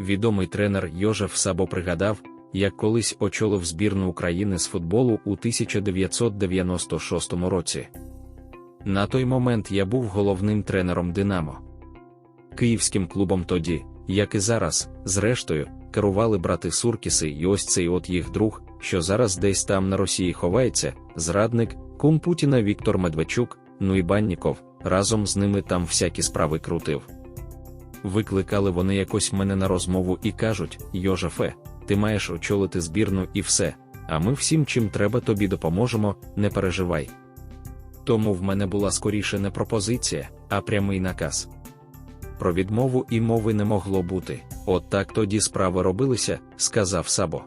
відомий тренер Йожеф Сабо пригадав, як колись очолив збірну України з футболу у 1996 році. На той момент я був головним тренером Динамо. Київським клубом тоді, як і зараз, зрештою, керували брати Суркіси і ось цей от їх друг, що зараз десь там на Росії ховається, зрадник, кум Путіна Віктор Медведчук, ну і Банніков, разом з ними там всякі справи крутив. Викликали вони якось мене на розмову і кажуть: Йожефе, ти маєш очолити збірну і все, а ми всім, чим треба, тобі допоможемо, не переживай. Тому в мене була скоріше не пропозиція, а прямий наказ. Про відмову і мови не могло бути. От так тоді справи робилися, сказав Сабо.